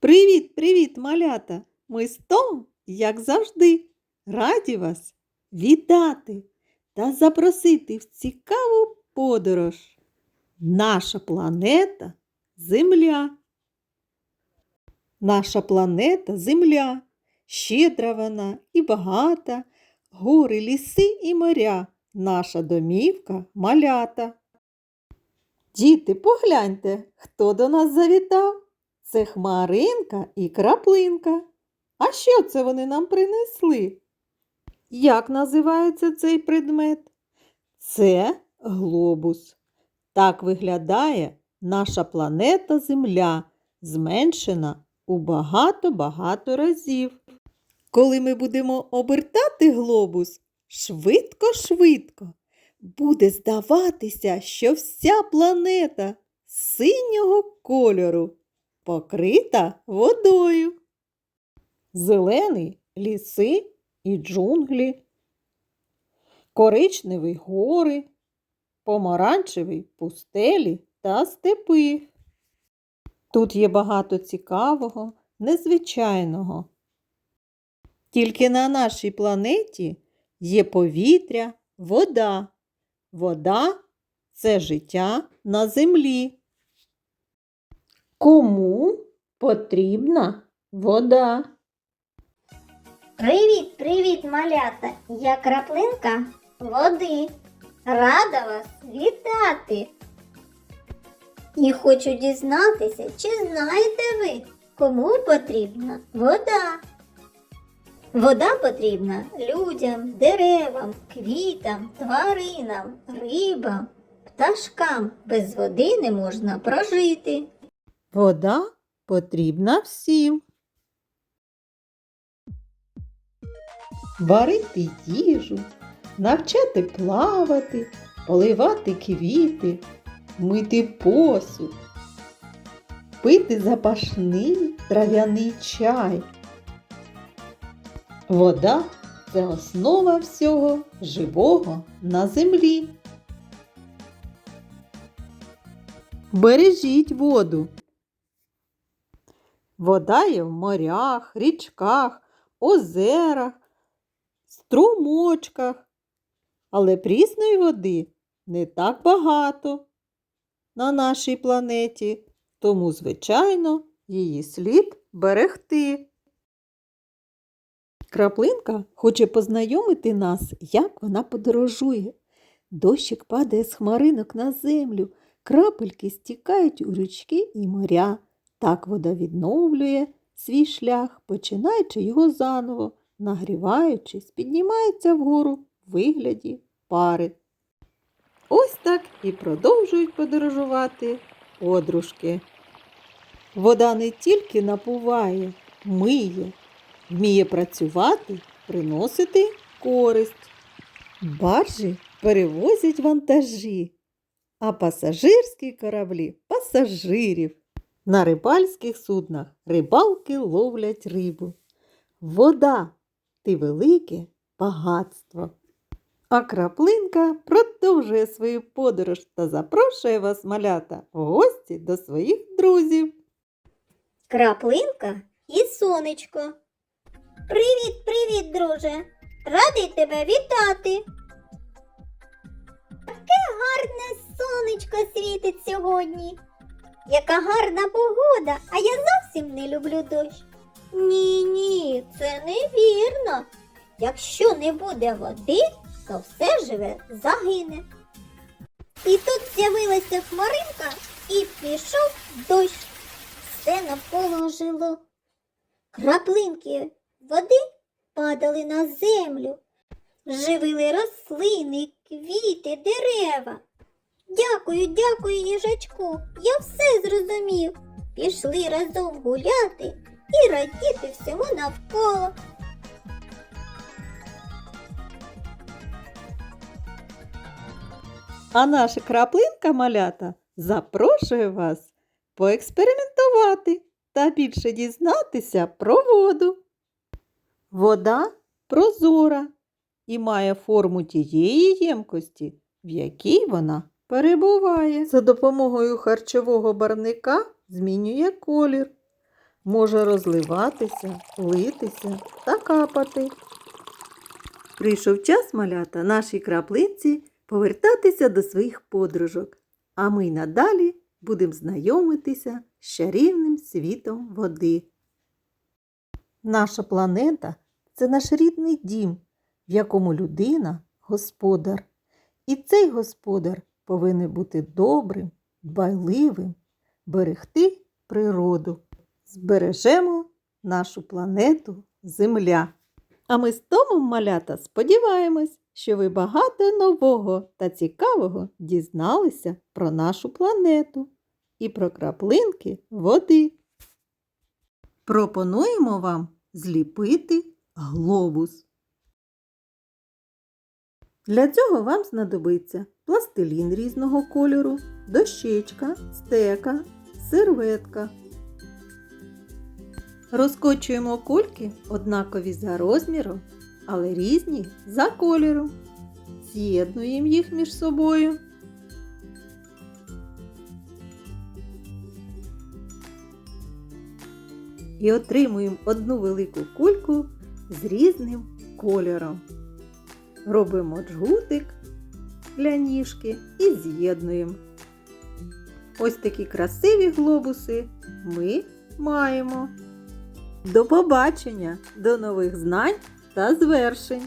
Привіт, привіт, малята! Ми з Том, як завжди, раді вас вітати та запросити в цікаву подорож. Наша планета Земля. Наша планета Земля. Щедра вона і багата, гори, ліси і моря. Наша домівка малята. Діти, погляньте, хто до нас завітав. Це хмаринка і краплинка. А що це вони нам принесли? Як називається цей предмет? Це глобус. Так виглядає наша планета Земля, зменшена у багато-багато разів. Коли ми будемо обертати глобус швидко-швидко, буде здаватися, що вся планета синього кольору покрита водою. Зелений ліси і джунглі, коричневий гори, помаранчевий пустелі та степи. Тут є багато цікавого, незвичайного. Тільки на нашій планеті є повітря, вода. Вода це життя на землі. Кому потрібна вода? Привіт, привіт, малята! Я краплинка води. Рада вас вітати. І хочу дізнатися, чи знаєте ви, кому потрібна вода? Вода потрібна людям, деревам, квітам, тваринам, рибам, пташкам. Без води не можна прожити. Вода потрібна всім. Варити їжу, навчати плавати, поливати квіти, мити посуд, пити запашний трав'яний чай. Вода це основа всього живого на землі. Бережіть воду. Вода є в морях, річках, озерах, струмочках. Але прісної води не так багато на нашій планеті, тому, звичайно, її слід берегти. Краплинка хоче познайомити нас, як вона подорожує. Дощик падає з хмаринок на землю, крапельки стікають у річки і моря. Так вода відновлює свій шлях, починаючи його заново, нагріваючись, піднімається вгору в вигляді пари. Ось так і продовжують подорожувати подружки. Вода не тільки напуває, миє, вміє працювати, приносити користь. Баржі перевозять вантажі, а пасажирські кораблі пасажирів. На рибальських суднах рибалки ловлять рибу. Вода ти велике багатство. А краплинка продовжує свою подорож та запрошує вас, малята, в гості до своїх друзів. Краплинка і сонечко. Привіт, привіт, друже! Радий тебе вітати. Таке гарне сонечко світить сьогодні. Яка гарна погода, а я зовсім не люблю дощ. Ні, ні, це невірно. Якщо не буде води, то все живе загине. І тут з'явилася хмаринка і пішов дощ. Все навколо ожило. Краплинки води падали на землю, живили рослини, квіти, дерева. Дякую, дякую, їжачку. Я все зрозумів. Пішли разом гуляти і радіти всьому навколо. А наша краплинка малята запрошує вас поекспериментувати та більше дізнатися про воду. Вода прозора і має форму тієї ємкості, в якій вона перебуває. За допомогою харчового барвника змінює колір. може розливатися, литися та капати. Прийшов час малята нашій краплинці повертатися до своїх подружок, а ми надалі будемо знайомитися з чарівним світом води. Наша планета це наш рідний дім, в якому людина господар. І цей господар повинен бути добрим, дбайливим, берегти природу. Збережемо нашу планету Земля. А ми з Томом малята сподіваємось, що ви багато нового та цікавого дізналися про нашу планету і про краплинки води. Пропонуємо вам зліпити глобус. Для цього вам знадобиться пластилін різного кольору, дощечка, стека, серветка. Розкочуємо кульки однакові за розміром, але різні за кольором. З'єднуємо їх між собою. І отримуємо одну велику кульку з різним кольором. Робимо джгутик для ніжки і з'єднуємо. Ось такі красиві глобуси ми маємо. До побачення, до нових знань та звершень!